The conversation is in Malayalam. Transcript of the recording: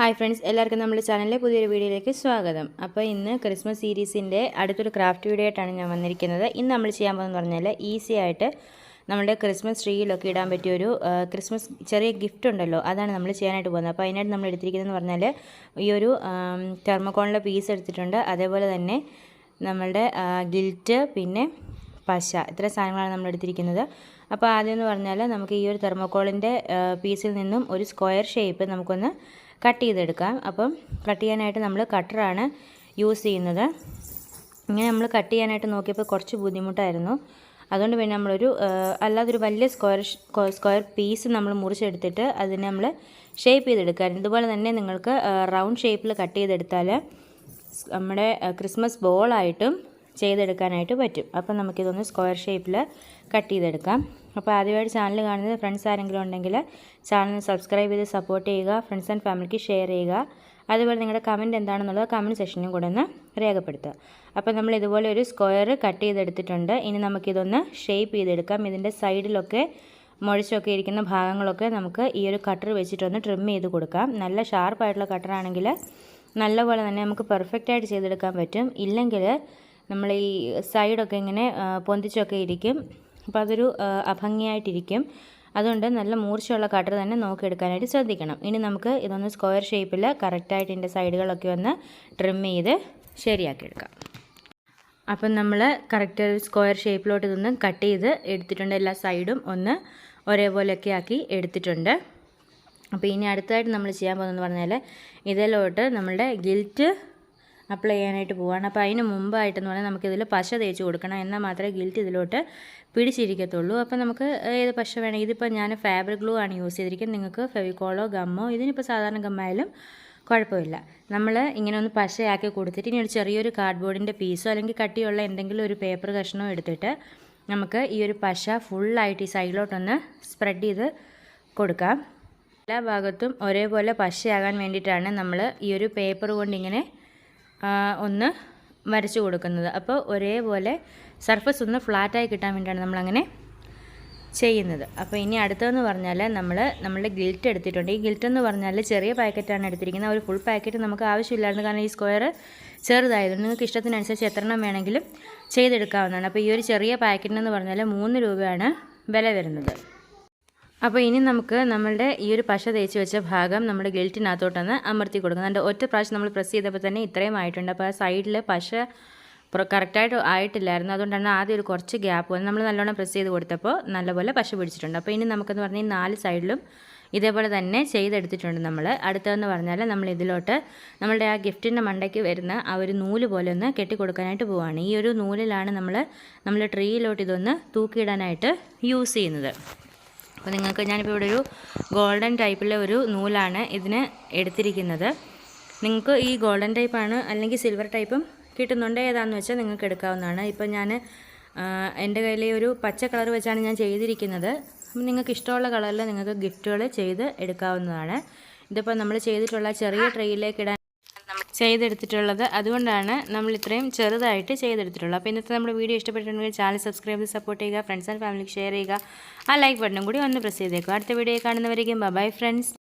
ഹായ് ഫ്രണ്ട്സ് എല്ലാവർക്കും നമ്മുടെ ചാനലിലെ പുതിയൊരു വീഡിയോയിലേക്ക് സ്വാഗതം. അപ്പോൾ ഇന്ന് ക്രിസ്മസ് സീരീസിന്റെ അടുത്തൊരു ക്രാഫ്റ്റ് വീഡിയോ ആയിട്ടാണ് ഞാൻ വന്നിരിക്കുന്നത്. ഇന്ന് നമ്മൾ ചെയ്യാൻ പോകുന്നത് പറഞ്ഞാൽ ഈസി ആയിട്ട് നമ്മുടെ ക്രിസ്മസ് ട്രീയിലൊക്കെ ഇടാൻ പറ്റിയ ഒരു ക്രിസ്മസ് ചെറിയ ഗിഫ്റ്റ് ഉണ്ടല്ലോ അതാണ് നമ്മൾ ചെയ്യാനായിട്ട് പോകുന്നത്. അപ്പോൾ അതിനായിട്ട് നമ്മൾ എടുത്തിരിക്കുന്നതെന്ന് പറഞ്ഞാൽ ഈ ഒരു തെർമോക്കോണിലെ പീസ് എടുത്തിട്ടുണ്ട്. അതേപോലെ തന്നെ നമ്മളുടെ ഗിൽറ്റ് പിന്നെ പശ ഇത്ര സാധനങ്ങളാണ് നമ്മൾ എടുത്തിരിക്കുന്നത്. അപ്പോൾ ആദ്യം എന്ന് പറഞ്ഞാൽ നമുക്ക് ഈ ഒരു തെർമോക്കോളിന്റെ പീസിൽ നിന്നും ഒരു സ്ക്വയർ ഷേപ്പ് നമുക്കൊന്ന് കട്ട് ചെയ്തെടുക്കാം. അപ്പം കട്ട് ചെയ്യാനായിട്ട് നമ്മൾ കട്ടറാണ് യൂസ് ചെയ്യുന്നത്. ഇങ്ങനെ നമ്മൾ കട്ട് ചെയ്യാനായിട്ട് നോക്കിയപ്പോൾ കുറച്ച് ബുദ്ധിമുട്ടായിരുന്നു. അതുകൊണ്ട് പിന്നെ നമ്മളൊരു അല്ലാതൊരു വലിയ സ്ക്വയർ സ്ക്വയർ പീസ് നമ്മൾ മുറിച്ചെടുത്തിട്ട് അതിനെ നമ്മൾ ഷേപ്പ് ചെയ്തെടുക്കാൻ ഇതുപോലെ തന്നെ നിങ്ങൾക്ക് റൗണ്ട് ഷേപ്പിൽ കട്ട് ചെയ്തെടുത്താൽ നമ്മുടെ ക്രിസ്മസ് ബോളായിട്ടും ചെയ്തെടുക്കാനായിട്ട് പറ്റും. അപ്പം നമുക്കിതൊന്ന് സ്ക്വയർ ഷേപ്പിൽ കട്ട് ചെയ്തെടുക്കാം. അപ്പോൾ ആദ്യമായിട്ട് ചാനൽ കാണുന്നത് ഫ്രണ്ട്സ് ആരെങ്കിലും ഉണ്ടെങ്കിൽ ചാനൽ സബ്സ്ക്രൈബ് ചെയ്ത് സപ്പോർട്ട് ചെയ്യുക ഫ്രണ്ട്സ് ആൻഡ് ഫാമിലിക്ക് ഷെയർ ചെയ്യുക. അതുപോലെ നിങ്ങളുടെ കമന്റ് എന്താണെന്നുള്ളത് കമന്റ് സെക്ഷനിലും കൂടെ ഒന്ന് രേഖപ്പെടുത്തുക. അപ്പോൾ നമ്മൾ ഇതുപോലെ ഒരു സ്ക്വയർ കട്ട് ചെയ്തെടുത്തിട്ടുണ്ട്. ഇനി നമുക്കിതൊന്ന് ഷേപ്പ് ചെയ്തെടുക്കാം. ഇതിന്റെ സൈഡിലൊക്കെ മുഴച്ചൊക്കെ ഇരിക്കുന്ന ഭാഗങ്ങളൊക്കെ നമുക്ക് ഈ ഒരു കട്ടർ വെച്ചിട്ടൊന്ന് ട്രിം ചെയ്ത് കൊടുക്കാം. നല്ല ഷാർപ്പായിട്ടുള്ള കട്ടറാണെങ്കിൽ നല്ലപോലെ തന്നെ നമുക്ക് പെർഫെക്റ്റായിട്ട് ചെയ്തെടുക്കാൻ പറ്റും. ഇല്ലെങ്കിൽ നമ്മൾ ഈ സൈഡൊക്കെ ഇങ്ങനെ പൊന്തിച്ചൊക്കെ ഇരിക്കും. അപ്പോൾ അതൊരു അഭംഗിയായിട്ടിരിക്കും. അതുകൊണ്ട് നല്ല മൂർച്ചയുള്ള കട്ടർ തന്നെ നോക്കിയെടുക്കാനായിട്ട് ശ്രദ്ധിക്കണം. ഇനി നമുക്ക് ഇതൊന്ന് സ്ക്വയർ ഷേപ്പിൽ കറക്റ്റായിട്ട് ഇതിന്റെ സൈഡുകളൊക്കെ ഒന്ന് ട്രിം ചെയ്ത് ശരിയാക്കിയെടുക്കാം. അപ്പം നമ്മൾ കറക്റ്റ് സ്ക്വയർ ഷേപ്പിലോട്ട് ഇതൊന്ന് കട്ട് ചെയ്ത് എടുത്തിട്ടുണ്ട്. എല്ലാ സൈഡും ഒന്ന് ഒരേപോലെയൊക്കെ ആക്കി എടുത്തിട്ടുണ്ട്. അപ്പോൾ ഇനി അടുത്തതായിട്ട് നമ്മൾ ചെയ്യാൻ പോകുന്നതെന്ന് പറഞ്ഞാൽ ഇതിലോട്ട് നമ്മളുടെ ഗിൽറ്റ് അപ്ലൈ ചെയ്യാനായിട്ട് പോവാണ്. അപ്പോൾ അതിന് മുമ്പായിട്ടെന്ന് പറഞ്ഞാൽ നമുക്കിതിൽ പശ തേച്ച് കൊടുക്കണം എന്നാൽ മാത്രമേ ഗിൽറ്റ് ഇതിലോട്ട് പിടിച്ചിരിക്കത്തുള്ളൂ. അപ്പോൾ നമുക്ക് ഏത് പശ വേണമെങ്കിൽ ഇതിപ്പോൾ ഞാൻ ഫാബ്രിക് ഗ്ലൂ ആണ് യൂസ് ചെയ്തിരിക്കുന്നത്. നിങ്ങൾക്ക് ഫെവിക്കോളോ ഗമ്മോ ഇതിനിപ്പോൾ സാധാരണ ഗമ്മായാലും കുഴപ്പമില്ല. നമ്മൾ ഇങ്ങനെ ഒന്ന് പശയാക്കി കൊടുത്തിട്ട് ഇനി ഒരു ചെറിയൊരു കാർഡ്ബോർഡിന്റെ പീസോ അല്ലെങ്കിൽ കട്ടിയുള്ള എന്തെങ്കിലും ഒരു പേപ്പർ കഷ്ണമോ എടുത്തിട്ട് നമുക്ക് ഈ ഒരു പശ ഫുള്ളായിട്ട് ഈ സൈഡിലോട്ടൊന്ന് സ്പ്രെഡ് ചെയ്ത് കൊടുക്കാം. എല്ലാ ഭാഗത്തും ഒരേപോലെ പശയാകാൻ വേണ്ടിയിട്ടാണ് നമ്മൾ ഈ ഒരു പേപ്പർ കൊണ്ട് ഇങ്ങനെ ആ, ഒന്ന് വരച്ചു കൊടുക്കുന്നത്. അപ്പോൾ ഒരേപോലെ സർഫസ് ഒന്ന് ഫ്ലാറ്റായി കിട്ടാൻ വേണ്ടിയിട്ടാണ് നമ്മളങ്ങനെ ചെയ്യുന്നത്. അപ്പോൾ ഇനി അടുത്തതെന്ന് പറഞ്ഞാൽ നമ്മൾ നമ്മളുടെ ഗിൽറ്റ് എടുത്തിട്ടുണ്ട്. ഈ ഗിൽറ്റ് എന്ന് പറഞ്ഞാൽ ചെറിയ പാക്കറ്റാണ് എടുത്തിരിക്കുന്നത്. ഒരു ഫുൾ പാക്കറ്റ് നമുക്ക് ആവശ്യമില്ലായിരുന്നു. കാരണം ഈ സ്ക്വയർ ചെറുതായതുകൊണ്ട് നിങ്ങൾക്ക് ഇഷ്ടത്തിനനുസരിച്ച് എത്ര എണ്ണം വേണമെങ്കിലും ചെയ്തെടുക്കാവുന്നതാണ്. അപ്പോൾ ഈ ഒരു ചെറിയ പാക്കറ്റിനെന്ന് പറഞ്ഞാൽ മൂന്ന് രൂപയാണ് വില വരുന്നത്. അപ്പോൾ ഇനി നമുക്ക് നമ്മളുടെ ഈ ഒരു പശ തേച്ച് വെച്ച ഭാഗം നമ്മുടെ ഗിൽറ്റിനകത്തോട്ടൊന്ന് അമർത്തി അതിന്റെ ഒറ്റ പ്രാവശ്യം നമ്മൾ പ്രസ് ചെയ്തപ്പോൾ തന്നെ ഇത്രയും ആയിട്ടുണ്ട്. അപ്പോൾ ആ സൈഡിൽ പശ കറക്റ്റായിട്ട് ആയിട്ടില്ലായിരുന്നു. അതുകൊണ്ടാണ് ആദ്യം ഒരു കുറച്ച് ഗ്യാപ്പ് വന്ന് നമ്മൾ നല്ലോണം പ്രസ് ചെയ്ത് കൊടുത്തപ്പോൾ നല്ലപോലെ പശ പിടിച്ചിട്ടുണ്ട്. അപ്പോൾ ഇനി നമുക്കെന്ന് പറഞ്ഞാൽ നാല് സൈഡിലും ഇതേപോലെ തന്നെ ചെയ്തെടുത്തിട്ടുണ്ട് നമ്മൾ അടുത്തതെന്ന് പറഞ്ഞാൽ നമ്മൾ ഇതിലോട്ട് നമ്മളുടെ ആ ഗിഫ്റ്റിന്റെ മണ്ടയ്ക്ക് വരുന്ന ആ ഒരു നൂൽ പോലെ ഒന്ന് കെട്ടിക്കൊടുക്കാനായിട്ട് പോവുകയാണ് ഈ ഒരു നൂലിലാണ് നമ്മൾ നമ്മൾ ട്രീയിലോട്ട് ഇതൊന്ന് തൂക്കിയിടാനായിട്ട് യൂസ് ചെയ്യുന്നത്. അപ്പോൾ നിങ്ങൾക്ക് ഞാനിപ്പോൾ ഇവിടെ ഒരു ഗോൾഡൻ ടൈപ്പിലെ ഒരു നൂലാണ് ഇതിന് എടുത്തിരിക്കുന്നത്. നിങ്ങൾക്ക് ഈ ഗോൾഡൻ ടൈപ്പാണ് അല്ലെങ്കിൽ സിൽവർ ടൈപ്പും കിട്ടുന്നുണ്ട്. ഏതാണെന്ന് വെച്ചാൽ നിങ്ങൾക്ക് എടുക്കാവുന്നതാണ്. ഇപ്പോൾ ഞാൻ എന്റെ കയ്യിൽ ഒരു പച്ച കളർ വെച്ചാണ് ഞാൻ ചെയ്തിരിക്കുന്നത്. അപ്പം നിങ്ങൾക്ക് ഇഷ്ടമുള്ള കളറിൽ നിങ്ങൾക്ക് ഗിഫ്റ്റുകൾ ചെയ്ത് എടുക്കാവുന്നതാണ്. ഇതിപ്പോൾ നമ്മൾ ചെയ്തിട്ടുള്ള ചെറിയ ട്രെയിലേക്ക് ഇടാൻ ചെയ്തെടുത്തിട്ടുള്ളത്. അതുകൊണ്ടാണ് നമ്മൾ ഇത്രയും ചെറുതായിട്ട് ചെയ്തെടുത്തിട്ടുള്ളത്. അപ്പോൾ ഇന്നത്തെ നമ്മുടെ വീഡിയോ ഇഷ്ടപ്പെട്ടിട്ടുണ്ടെങ്കിൽ ചാനൽ സബ്സ്ക്രൈബ് ചെയ്ത് സപ്പോർട്ട് ചെയ്യുക ഫ്രണ്ട്സ് ആൻഡ് ഫാമിലിക്ക് ഷെയർ ചെയ്യുക. ആ ലൈക്ക് ബട്ടണും കൂടി ഒന്ന് പ്രസ് ചെയ്തേക്കുക. അടുത്ത വീഡിയോ കാണുന്നവരേക്കും ബൈ ഫ്രണ്ട്സ്